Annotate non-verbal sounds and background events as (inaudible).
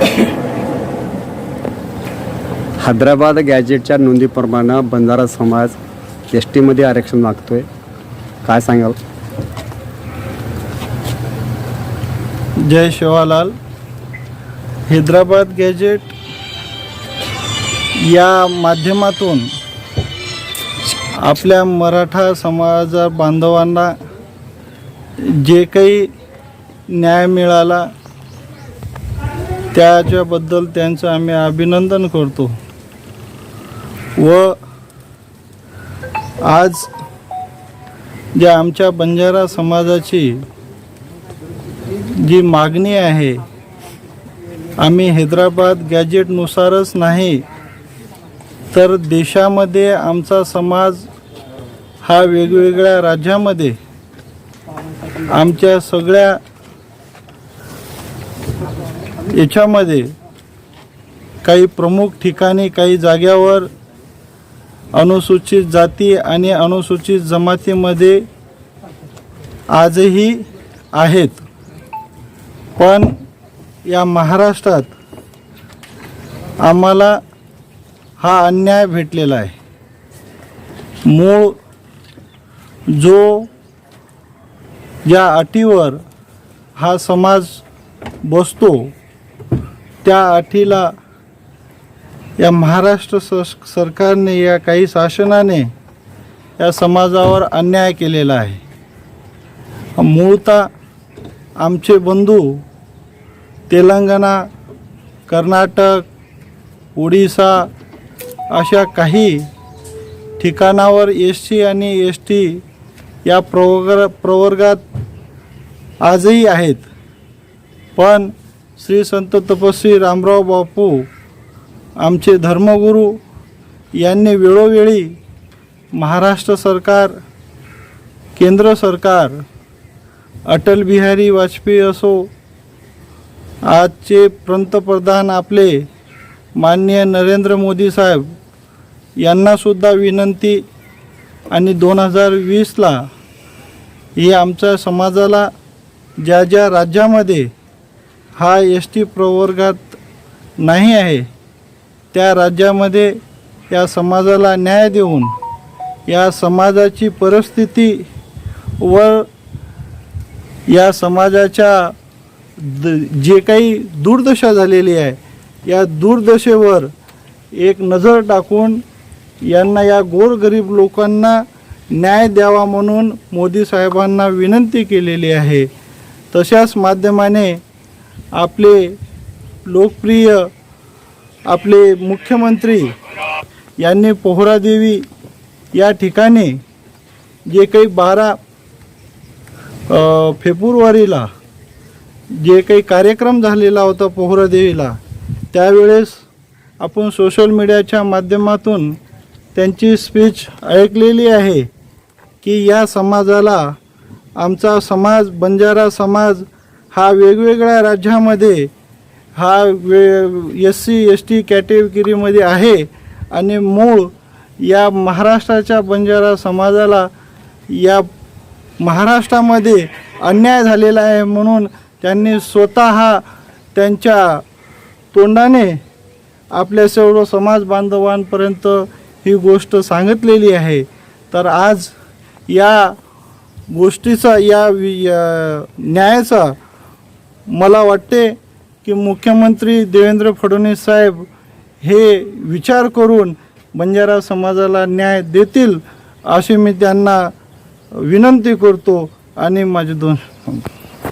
(coughs) हैदराबाद गॅजेटच्या नोंदीप्रमाणे बंजारा समाज एस टीमध्ये आरक्षण मागतोय. काय सांगाल? जय शिवालाल. हैदराबाद गॅजेट या माध्यमातून आपल्या मराठा समाज बांधवांना जे काही न्याय मिळाला त्याच्याबद्दल त्यांचं आम्ही अभिनंदन करतो. व आज ज्या आमच्या बंजारा समाजाची जी मागणी आहे आम्ही हैदराबाद गॅजेटनुसारच नाही तर देशामध्ये आमचा समाज हा वेगवेगळ्या राज्यामध्ये आमच्या सगळ्या याच्यामध्ये काही प्रमुख ठिकाणी काही जाग्यावर अनुसूचित जाती आणि अनुसूचित जमातीमध्ये आजही आहेत. पण या महाराष्ट्रात आम्हाला हा अन्याय भेटलेला आहे. मूळ जो या अटीवर हा समाज बसतो त्या अटीला या महाराष्ट्र स सरकारने या काही शासनाने या समाजावर अन्याय केलेला आहे. मूळतः आमचे बंधू तेलंगणा कर्नाटक ओडिसा अशा काही ठिकाणावर एस सी आणि एस टी या प्रवर्ग प्रवर्गात आजही आहेत. पण श्री संत तपस्वी रामराव बापू आमचे धर्मगुरू यांनी वेळोवेळी महाराष्ट्र सरकार केंद्र सरकार अटल बिहारी वाजपेयी असो आजचे पंतप्रधान आपले माननीय नरेंद्र मोदी साहेब यांनासुद्धा विनंती आणि दोन हजार वीसला हे आमच्या समाजाला ज्या ज्या राज्यामध्ये हा एस टी प्रवर्गात नाही आहे त्या राज्यामध्ये या समाजाला न्याय देऊन या समाजाची परिस्थिती व या समाजाच्या द जे काही दुर्दशा झालेली आहे या दुर्दशेवर एक नजर टाकून यांना या गोरगरीब लोकांना न्याय द्यावा म्हणून मोदी साहेबांना विनंती केलेली आहे. तशाच माध्यमाने आपले लोकप्रिय आपले मुख्यमंत्री यांनी पोहरादेवी या ठिकाणी जे काही बारा फेब्रुवारीला जे काही कार्यक्रम झालेला होता पोहरादेवीला त्यावेळेस आपण सोशल मीडियाच्या माध्यमातून त्यांची स्पीच ऐकलेली आहे की या समाजाला आमचा समाज बंजारा समाज हा वेगवेगळ्या राज्यामध्ये हा वे एस सी एस टी कॅटेगरीमध्ये आहे. आणि मूळ या महाराष्ट्राच्या बंजारा समाजाला या महाराष्ट्रामध्ये अन्याय झालेला आहे म्हणून त्यांनी स्वतः त्यांच्या तोंडाने आपल्या सर्व समाज बांधवांपर्यंत ही गोष्ट सांगितलेली आहे. तर आज या गोष्टीचा या वि- या न्यायाचा मला वाटते की मुख्यमंत्री देवेंद्र फडणवीस साहेब हे विचार करून बंजारा समाजाला न्याय देतील अशी मी त्यांना विनंती करतो आणि माझे दोन